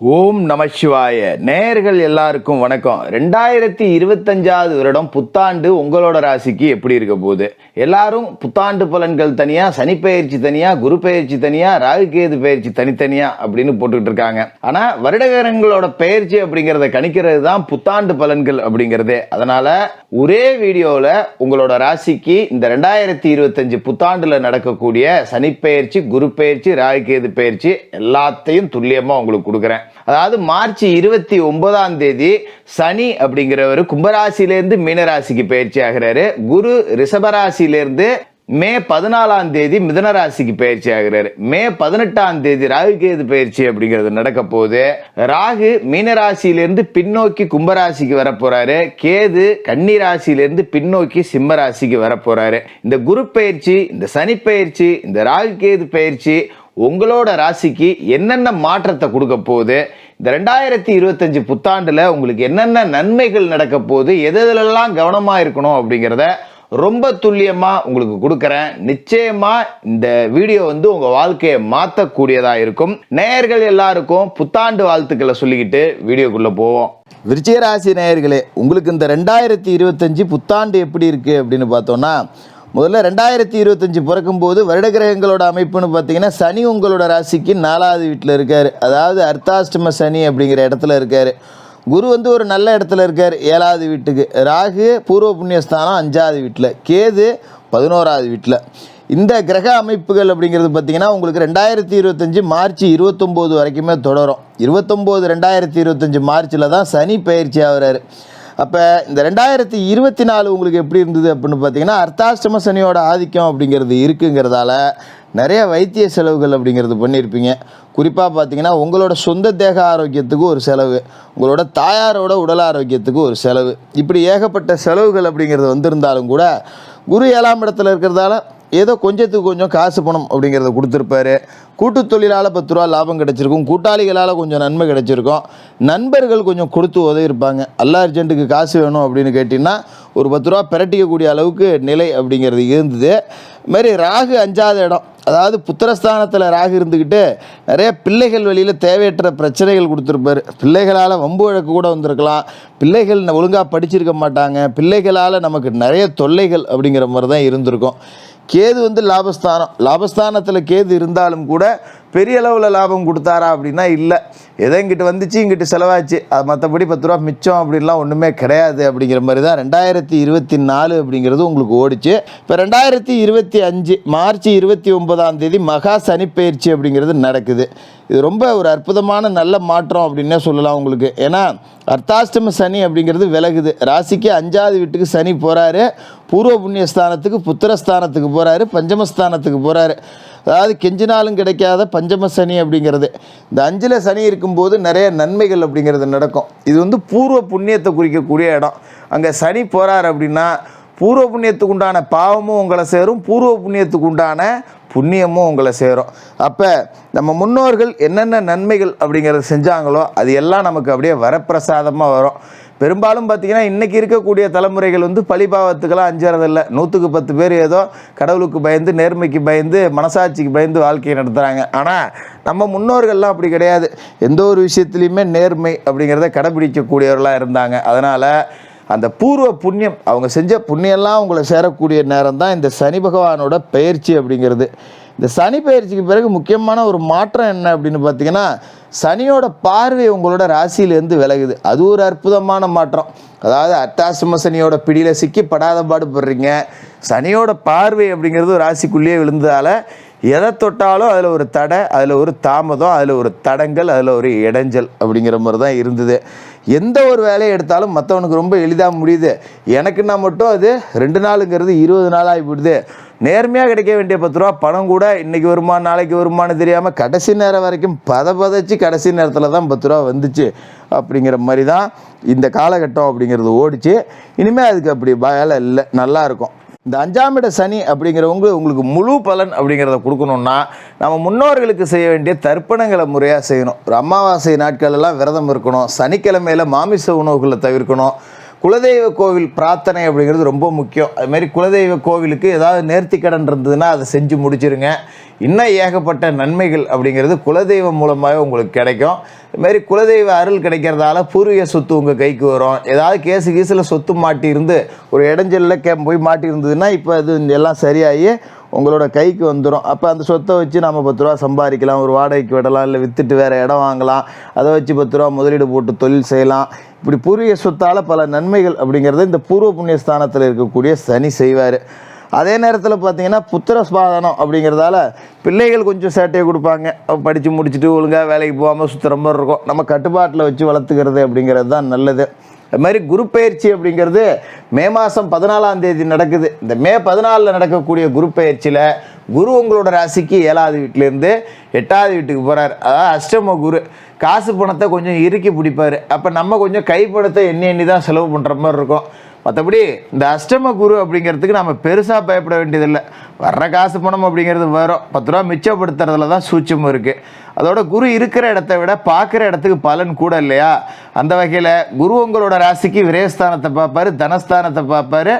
ஓம் நமசிவாய நேயர்கள் எல்லாருக்கும் வணக்கம். ரெண்டாயிரத்தி இருபத்தஞ்சாவது வருடம் புத்தாண்டு உங்களோட ராசிக்கு எப்படி இருக்க போகுது? எல்லாரும் புத்தாண்டு பலன்கள் தனியாக சனிப்பெயர்ச்சி தனியாக குரு பெயர்ச்சி தனியாக ராகு கேது தனித்தனியாக அப்படின்னு போட்டுக்கிட்டு இருக்காங்க. ஆனால் வருடகரங்களோட பெயர்ச்சி அப்படிங்கிறத கணிக்கிறது தான் புத்தாண்டு பலன்கள் அப்படிங்கிறதே. அதனால் ஒரே வீடியோவில் உங்களோட ராசிக்கு இந்த ரெண்டாயிரத்தி இருபத்தஞ்சு புத்தாண்டில் நடக்கக்கூடிய சனிப்பெயர்ச்சி குரு பெயர்ச்சி ராகுகேது கேது எல்லாத்தையும் துல்லியமாக உங்களுக்கு கொடுக்குறேன். அதாவது மார்ச் இருபத்தி ஒன்பதாம் தேதி சனி அப்படிங்கிறவர் கும்பராசியிலேருந்து மீனராசிக்கு பயிற்சி ஆகிறாரு. குரு ரிஷபராசியிலேருந்து மே பதினாலாம் தேதி மிதன ராசிக்கு பயிற்சி ஆகிறாரு. மே பதினெட்டாம் தேதி ராகு கேது பயிற்சி அப்படிங்கிறது நடக்க போகுது. ராகு மீனராசியிலிருந்து பின்னோக்கி கும்பராசிக்கு வரப்போறாரு. கேது கன்னி ராசியிலிருந்து பின்னோக்கி சிம்ம ராசிக்கு இந்த குரு பயிற்சி இந்த சனி பயிற்சி இந்த ராகு கேது பயிற்சி உங்களோட ராசிக்கு என்னென்ன மாற்றத்தை கொடுக்க போகுது? இந்த ரெண்டாயிரத்தி இருபத்தஞ்சு புத்தாண்டில் உங்களுக்கு என்னென்ன நன்மைகள் நடக்க போகுது? எது எதுலெல்லாம் இருக்கணும் அப்படிங்கிறத ரொம்ப துல்லியமாக உங்களுக்கு கொடுக்குறேன். நிச்சயமாக இந்த வீடியோ வந்து உங்கள் வாழ்க்கையை மாற்றக்கூடியதாக இருக்கும். நேயர்கள் எல்லாருக்கும் புத்தாண்டு வாழ்த்துக்களை சொல்லிக்கிட்டு வீடியோக்குள்ளே போவோம். விருச்சிகராசி நேயர்களே உங்களுக்கு இந்த ரெண்டாயிரத்தி இருபத்தஞ்சு புத்தாண்டு எப்படி இருக்குது அப்படின்னு பார்த்தோன்னா முதல்ல ரெண்டாயிரத்தி இருபத்தஞ்சு பிறக்கும்போது வருடகிரகங்களோட அமைப்புன்னு பார்த்தீங்கன்னா சனி உங்களோட ராசிக்கு நாலாவது வீட்டில் இருக்கார். அதாவது அர்த்தாஷ்டம சனி அப்படிங்கிற இடத்துல இருக்கார். குரு வந்து ஒரு நல்ல இடத்துல இருக்கார் ஏழாவது வீட்டுக்கு. ராகு பூர்வ புண்ணியஸ்தானம் அஞ்சாவது வீட்டில் கேது பதினோராவது வீட்டில் இந்த கிரக அமைப்புகள் அப்படிங்கிறது பார்த்தீங்கன்னா உங்களுக்கு ரெண்டாயிரத்தி இருபத்தஞ்சி மார்ச் இருபத்தொம்போது வரைக்குமே தொடரும். இருபத்தொம்போது ரெண்டாயிரத்தி இருபத்தஞ்சி மார்ச்சில் தான் சனி பயிற்சி ஆகிறாரு. அப்போ இந்த ரெண்டாயிரத்தி இருபத்தி நாலு உங்களுக்கு எப்படி இருந்தது அப்படின்னு பார்த்தீங்கன்னா அர்த்தாஷ்டம சனியோட ஆதிக்கம் அப்படிங்கிறது இருக்குங்கிறதால நிறைய வைத்திய செலவுகள் அப்படிங்கிறது பண்ணியிருப்பீங்க. குறிப்பாக பார்த்தீங்கன்னா உங்களோட சொந்த தேக ஆரோக்கியத்துக்கு ஒரு செலவு உங்களோட தாயாரோட உடல் ஆரோக்கியத்துக்கு ஒரு செலவு. இப்படி ஏகப்பட்ட செலவுகள் அப்படிங்கிறது வந்திருந்தாலும் கூட குரு ஏழாம் இடத்துல இருக்கிறதால ஏதோ கொஞ்சத்துக்கு கொஞ்சம் காசு பணம் அப்படிங்கிறத கொடுத்துருப்பாரு. கூட்டு தொழிலால் பத்து ரூபா லாபம் கிடச்சிருக்கும். கூட்டாளிகளால் கொஞ்சம் நன்மை கிடைச்சிருக்கும். நண்பர்கள் கொஞ்சம் கொடுத்து உதவியிருப்பாங்க. அல்லா அர்ஜென்ட்டுக்கு காசு வேணும் அப்படின்னு கேட்டிங்கன்னா ஒரு பத்து ரூபா பிரட்டிக்கக்கூடிய அளவுக்கு நிலை அப்படிங்கிறது இருந்தது. இதுமாரி ராகு அஞ்சாத இடம். அதாவது புத்திரஸ்தானத்தில் ராகு இருந்துக்கிட்டு நிறைய பிள்ளைகள் வழியில் தேவையற்ற பிரச்சனைகள் கொடுத்துருப்பாரு. பிள்ளைகளால் வம்பு வழக்கு கூட வந்திருக்கலாம். பிள்ளைகள் ஒழுங்காக படிச்சிருக்க மாட்டாங்க. பிள்ளைகளால் நமக்கு நிறைய தொல்லைகள் அப்படிங்கிற மாதிரி தான் இருந்திருக்கும். கேது வந்து லாபஸ்தானம் லாபஸ்தானத்தில் கேது இருந்தாலும் கூட பெரிய அளவில் லாபம் கொடுத்தாரா அப்படின்னா இல்லை. எதோ இங்கிட்டு வந்துச்சு இங்கிட்டு செலவாச்சு. அது மற்றபடி பத்து ரூபா மிச்சம் அப்படின்லாம் ஒன்றுமே கிடையாது அப்படிங்கிற மாதிரி தான் ரெண்டாயிரத்தி இருபத்தி நாலு அப்படிங்கிறது உங்களுக்கு ஓடிச்சு. இப்போ ரெண்டாயிரத்தி இருபத்தி அஞ்சு மார்ச் இருபத்தி ஒன்பதாம் தேதி மகா சனிப்பெயர்ச்சி அப்படிங்கிறது நடக்குது. இது ரொம்ப ஒரு அற்புதமான நல்ல மாற்றம் அப்படின்னே சொல்லலாம் உங்களுக்கு. ஏன்னா அர்த்தாஷ்டம சனி அப்படிங்கிறது விலகுது. ராசிக்கு அஞ்சாவது வீட்டுக்கு சனி போகிறாரு பூர்வ புண்ணியஸ்தானத்துக்கு புத்திரஸ்தானத்துக்கு போகிறாரு பஞ்சமஸ்தானத்துக்கு போகிறாரு அதாவது கெஞ்சினாலும் கிடைக்காத பஞ்சம சனி அப்படிங்கிறது. இந்த அஞ்சில் சனி இருக்கும்போது நிறைய நன்மைகள் அப்படிங்கிறது நடக்கும். இது வந்து பூர்வ புண்ணியத்தை குறிக்கக்கூடிய இடம். அங்கே சனி போகிறார் அப்படின்னா பூர்வ புண்ணியத்துக்கு உண்டான பாவமும் உங்களை சேரும் பூர்வ புண்ணியத்துக்கு உண்டான புண்ணியமும் உங்களை சேரும். அப்போ நம்ம முன்னோர்கள் என்னென்ன நன்மைகள் அப்படிங்கிறத செஞ்சாங்களோ அது எல்லாம் நமக்கு அப்படியே வரப்பிரசாதமாக வரும். பெரும்பாலும் பார்த்தீங்கன்னா இன்றைக்கி இருக்கக்கூடிய தலைமுறைகள் வந்து பழிபாவத்துக்கெல்லாம் அஞ்சறதில்ல. நூற்றுக்கு பத்து பேர் ஏதோ கடவுளுக்கு பயந்து நேர்மைக்கு பயந்து மனசாட்சிக்கு பயந்து வாழ்க்கையை நடத்துகிறாங்க ஆனால் நம்ம முன்னோர்கள்லாம் அப்படி கிடையாது. எந்த ஒரு விஷயத்துலையுமே நேர்மை அப்படிங்கிறத கடைபிடிக்கக்கூடியவர்களாக இருந்தாங்க. அதனால் அந்த பூர்வ புண்ணியம் அவங்க செஞ்ச புண்ணியெல்லாம் அவங்களை சேரக்கூடிய நேரம் தான் இந்த சனி பகவானோட பயிற்சி அப்படிங்கிறது. இந்த சனி பயிற்சிக்கு பிறகு முக்கியமான ஒரு மாற்றம் என்ன அப்படின்னு பார்த்தீங்கன்னா சனியோட பார்வை உங்களோட ராசியிலேருந்து விலகுது. அது ஒரு அற்புதமான மாற்றம். அதாவது அட்டாசம சனியோட பிடியில் சிக்கி படாத பாடுபடுறீங்க சனியோட பார்வை அப்படிங்கிறது ராசிக்குள்ளேயே விழுந்ததால் எதை தொட்டாலும் அதில் ஒரு தடை அதில் ஒரு தாமதம் அதில் ஒரு தடங்கள் அதில் ஒரு இடைஞ்சல் அப்படிங்கிற மாதிரி தான் இருந்தது. எந்த ஒரு வேலையை எடுத்தாலும் மற்றவனுக்கு ரொம்ப எளிதாக முடியுது. எனக்குன்னா மட்டும் அது ரெண்டு நாளுங்கிறது இருபது நாள் ஆகி நேர்மையாக கிடைக்க வேண்டிய பத்து ரூபா பணம் கூட இன்றைக்கி வருமா நாளைக்கு வருமானு தெரியாமல் கடைசி நேரம் வரைக்கும் பத பதைச்சு கடைசி நேரத்தில் தான் பத்து ரூபா வந்துச்சு அப்படிங்கிற மாதிரி தான் இந்த காலகட்டம் அப்படிங்கிறது ஓடிச்சு. இனிமேல் அதுக்கு அப்படி வேலை இல்லை. நல்லா இருக்கும். இந்த அஞ்சாம் இட சனி அப்படிங்கிறவங்க உங்களுக்கு முழு பலன் அப்படிங்கிறத கொடுக்கணுன்னா நம்ம முன்னோர்களுக்கு செய்ய வேண்டிய தர்ப்பணங்களை முறையாக செய்யணும். ஒரு அமாவாசை நாட்கள் எல்லாம் விரதம் இருக்கணும். சனிக்கிழமையில் மாமிச உணவுகளை தவிர்க்கணும். குலதெய்வ கோவில் பிரார்த்தனை அப்படிங்கிறது ரொம்ப முக்கியம். அது மாதிரி குலதெய்வ கோவிலுக்கு ஏதாவது நேர்த்திக்கடன் இருந்ததுன்னா அதை செஞ்சு முடிச்சிருங்க. இன்னும் ஏகப்பட்ட நன்மைகள் அப்படிங்கிறது குலதெய்வம் மூலமாகவே உங்களுக்கு கிடைக்கும். இதுமாரி குலதெய்வ அருள் கிடைக்கிறதால பூர்வீக சொத்து உங்கள் கைக்கு வரும். ஏதாவது கேஸு கீஸில் சொத்து மாட்டியிருந்து ஒரு இடைஞ்சலில் கே போய் மாட்டியிருந்ததுன்னா இப்போ அது எல்லாம் சரியாகி உங்களோட கைக்கு வந்துடும் அப்போ அந்த சொத்தை வச்சு நம்ம பத்து ரூபா சம்பாதிக்கலாம். ஒரு வாடகைக்கு விடலாம் இல்லை விற்றுட்டு வேறு இடம் வாங்கலாம். அதை வச்சு பத்து ரூபா முதலீடு போட்டு தொழில் செய்யலாம். இப்படி பூர்வீக சொத்தால் பல நன்மைகள் அப்படிங்கிறது இந்த பூர்வ புண்ணிய ஸ்தானத்தில் இருக்கக்கூடிய சனி செய்வார். அதே நேரத்தில் பார்த்தீங்கன்னா புத்திர ஸ்பாதனம் அப்படிங்கிறதால பிள்ளைகள் கொஞ்சம் சேட்டையை கொடுப்பாங்க. படித்து முடிச்சுட்டு ஒழுங்காக வேலைக்கு போகாமல் சுற்றுற மாதிரி இருக்கும். நம்ம கட்டுப்பாட்டில் வச்சு வளர்த்துக்கிறது அப்படிங்கிறது தான் நல்லது. அது மாதிரி குரு பயிற்சி அப்படிங்கிறது மே மாதம் பதினாலாம் தேதி நடக்குது. இந்த மே பதினாலில் நடக்கக்கூடிய குரு பயிற்சியில் குரு உங்களோட ராசிக்கு ஏழாவது வீட்டிலேருந்து எட்டாவது வீட்டுக்கு போகிறார் அதாவது அஷ்டம குரு. காசு பணத்தை கொஞ்சம் இறுக்கி பிடிப்பார். அப்போ நம்ம கொஞ்சம் கை எண்ணி எண்ணி தான் செலவு பண்ணுற மாதிரி இருக்கும். மற்றபடி இந்த அஷ்டம குரு அப்படிங்கிறதுக்கு நம்ம பெருசாக பயப்பட வேண்டியதில்லை. வர்ற காசு பணம் அப்படிங்கிறது வரும் பத்து ரூபா மிச்சப்படுத்துறதுல தான் சூட்சம் இருக்குது அதோட குரு இருக்கிற இடத்த விட பார்க்குற இடத்துக்கு பலன் கூட இல்லையா? அந்த வகையில் குரு உங்களோட ராசிக்கு விரயஸ்தானத்தை பார்ப்பாரு தனஸ்தானத்தை பார்ப்பாரு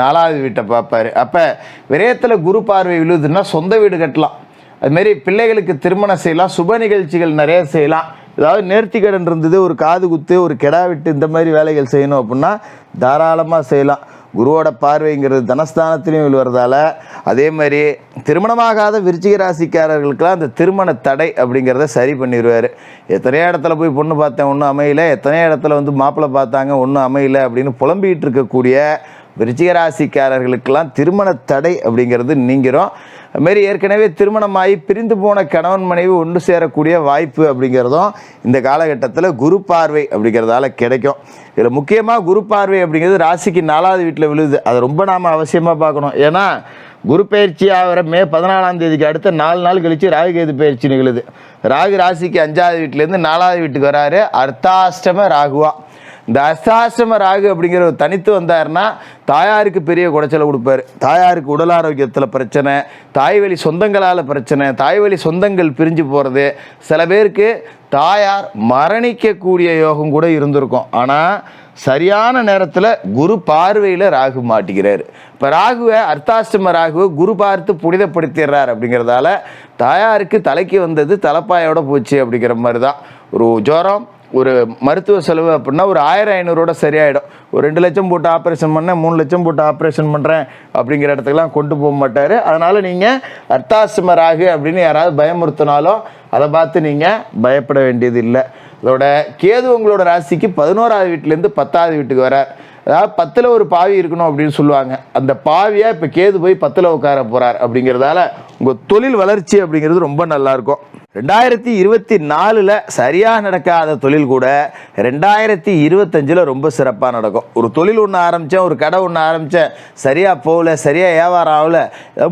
நாலாவது வீட்டை பார்ப்பாரு. அப்போ விரயத்தில் குரு பார்வை விழுதுன்னா சொந்த வீடு கட்டலாம். அதுமாரி பிள்ளைகளுக்கு திருமணம் செய்யலாம் சுப நிகழ்ச்சிகள் நிறைய செய்யலாம். ஏதாவது நேர்த்திக்கடன் இருந்தது ஒரு காது குத்து ஒரு கெடா விட்டு இந்த மாதிரி வேலைகள் செய்யணும் அப்படின்னா தாராளமாக செய்யலாம். குருவோட பார்வைங்கிறது தனஸ்தானத்திலையும் விழுவதால் அதே மாதிரி திருமணமாகாத விருச்சிக ராசிக்காரர்களுக்கெல்லாம் அந்த திருமண தடை அப்படிங்கிறத சரி பண்ணிடுவார் எத்தனையோ இடத்துல போய் பொண்ணு பார்த்தேன் ஒன்றும் அமையல. எத்தனையோ இடத்துல வந்து மாப்பிள்ளை பார்த்தாங்க ஒன்றும் அமையல அப்படின்னு புலம்பிகிட்டு இருக்கக்கூடிய விருச்சிக ராசிக்காரர்களுக்கெல்லாம் திருமண தடை அப்படிங்கிறது நீங்கிறோம் அதுமாரி ஏற்கனவே திருமணமாகி பிரிந்து போன கணவன் மனைவி ஒன்று சேரக்கூடிய வாய்ப்பு அப்படிங்கிறதும் இந்த காலகட்டத்தில் குரு பார்வை அப்படிங்கிறதால கிடைக்கும். இதில் முக்கியமாக குரு பார்வை அப்படிங்கிறது ராசிக்கு நாலாவது வீட்டில் விழுது. அதை ரொம்ப நாம் அவசியமாக பார்க்கணும். ஏன்னா குரு பயிற்சி ஆகிற மே பதினாலாம் தேதிக்கு அடுத்த நாலு நாள் கழித்து ராகுகேது பயிற்சி நிகழுது. ராகு ராசிக்கு அஞ்சாவது வீட்டிலேருந்து நாலாவது வீட்டுக்கு வராரு. அர்த்தாஷ்டம ராகுவா. இந்த அஸ்தாசிரம ராகு அப்படிங்கிற ஒரு தனித்து வந்தாருன்னா தாயாருக்கு பெரிய குடைச்சலை கொடுப்பாரு. தாயாருக்கு உடல் ஆரோக்கியத்தில் பிரச்சனை தாய்வழி சொந்தங்களால் பிரச்சனை தாய்வழி சொந்தங்கள் பிரிஞ்சு போகிறது சில பேருக்கு தாயார் மரணிக்கக்கூடிய யோகம் கூட இருந்திருக்கும். ஆனால் சரியான நேரத்தில் குரு பார்வையில் ராகு மாட்டிக்கிறார். இப்போ ராகுவை அர்த்தாஷ்டம ராகுவை குரு பார்த்து புனிதப்படுத்திடுறார் அப்படிங்கிறதால தாயாருக்கு தலைக்கு வந்தது தலைப்பாயோட போச்சு அப்படிங்கிற மாதிரி தான் ஒரு ஜுரம் ஒரு மருத்துவ செலவு அப்படின்னா ஒரு ஆயிரம் ஐநூறோட சரியாயிடும். ஒரு ரெண்டு லட்சம் போட்டு ஆப்ரேஷன் பண்ணேன் மூணு லட்சம் போட்டு ஆப்ரேஷன் பண்ணுறேன் அப்படிங்கிற இடத்துக்குலாம் கொண்டு போக மாட்டார். அதனால் நீங்கள் அர்த்தாசிம ஆகு அப்படின்னு யாராவது பயமுறுத்தினாலும் அதை பார்த்து நீங்கள் பயப்பட வேண்டியது இல்லை. அதோட கேது உங்களோட ராசிக்கு பதினோராவது வீட்டிலேருந்து பத்தாவது வீட்டுக்கு வரார். அதாவது பத்தில் ஒரு பாவி இருக்கணும் அப்படின்னு சொல்லுவாங்க. அந்த பாவியாக இப்போ கேது போய் பத்தில் உட்கார போகிறார் அப்படிங்கிறதால உங்கள் தொழில் வளர்ச்சி அப்படிங்கிறது ரொம்ப நல்லாயிருக்கும் ரெண்டாயிரத்தி இருபத்தி நாலில் சரியாக நடக்காத தொழில் கூட ரெண்டாயிரத்தி இருபத்தஞ்சில் ரொம்ப சிறப்பாக நடக்கும். ஒரு தொழில் ஒன்று ஆரம்பித்தேன் ஒரு கடை ஒன்று ஆரம்பித்தேன் சரியாக போகல சரியாக வியாபாரம் ஆகல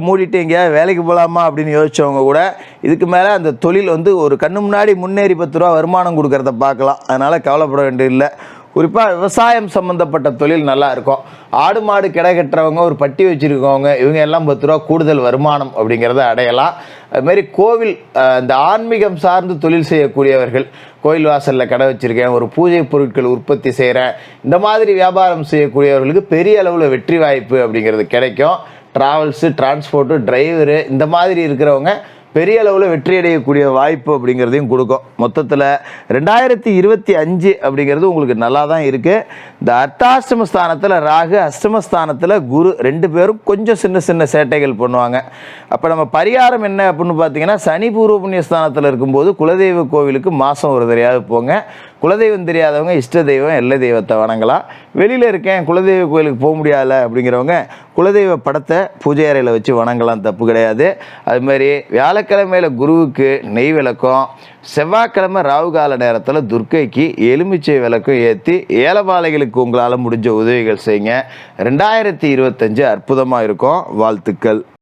மூடிட்டு எங்கேயாவது வேலைக்கு போகலாமா அப்படின்னு யோசிச்சவங்க கூட இதுக்கு மேலே அந்த தொழில் வந்து ஒரு கண்ணு முன்னாடி முன்னேறி பத்து ரூபா வருமானம் கொடுக்குறத பார்க்கலாம். அதனால் கவலைப்பட வேண்டியதில்லை. குறிப்பாக விவசாயம் சம்மந்தப்பட்ட தொழில் நல்லா இருக்கும். ஆடு மாடு கிடை கட்டுறவங்க ஒரு பட்டி வச்சுருக்கவங்க இவங்க எல்லாம் பத்து ரூபா கூடுதல் வருமானம் அப்படிங்கிறத அடையலாம். அதுமாரி கோவில் இந்த ஆன்மீகம் சார்ந்து தொழில் செய்யக்கூடியவர்கள் கோயில் வாசலில் கடை வச்சுருக்கேன் ஒரு பூஜை பொருட்கள் உற்பத்தி செய்கிறேன் இந்த மாதிரி வியாபாரம் செய்யக்கூடியவர்களுக்கு பெரிய அளவில் வெற்றி வாய்ப்பு அப்படிங்கிறது கிடைக்கும். ட்ராவல்ஸு டிரான்ஸ்போர்ட்டு டிரைவரு இந்த மாதிரி இருக்கிறவங்க பெரிய அளவில் வெற்றி அடையக்கூடிய வாய்ப்பு அப்படிங்கிறதையும் கொடுக்கும். மொத்தத்தில் ரெண்டாயிரத்தி இருபத்தி அஞ்சு அப்படிங்கிறது உங்களுக்கு நல்லா தான் இருக்குது இந்த அர்த்தாஷ்டம ஸ்தானத்தில் ராகு அஷ்டமஸ்தானத்தில் குரு ரெண்டு பேரும் கொஞ்சம் சின்ன சின்ன சேட்டைகள் பண்ணுவாங்க. அப்போ நம்ம பரிகாரம் என்ன அப்படின்னு பார்த்தீங்கன்னா சனி பூர்வ புண்ணிய ஸ்தானத்தில் இருக்கும்போது குலதெய்வ கோவிலுக்கு மாதம் ஒரு தடையாவது போங்க. குலதெய்வம் தெரியாதவங்க இஷ்ட தெய்வம் எல்லை தெய்வத்தை வணங்கலாம் வெளியில் இருக்கேன் குலதெய்வ கோயிலுக்கு போக முடியாது அப்படிங்கிறவங்க குலதெய்வ படத்தை பூஜை அறையில் வச்சு வணங்கலாம் தப்பு கிடையாது. அதுமாதிரி வியாழக்கிழமையில் வியாழக்கிழமையில குருவுக்கு நெய் விளக்கம் செவ்வாய்க்கிழமை ராகு கால நேரத்தில் துர்க்கைக்கு எலுமிச்சை விளக்கம் ஏற்றி ஏலபாலைகளுக்கு உங்களால் முடிஞ்ச உதவிகள் செய்யுங்க. ரெண்டாயிரத்தி இருபத்தஞ்சு அற்புதமாக இருக்கும். வாழ்த்துக்கள்.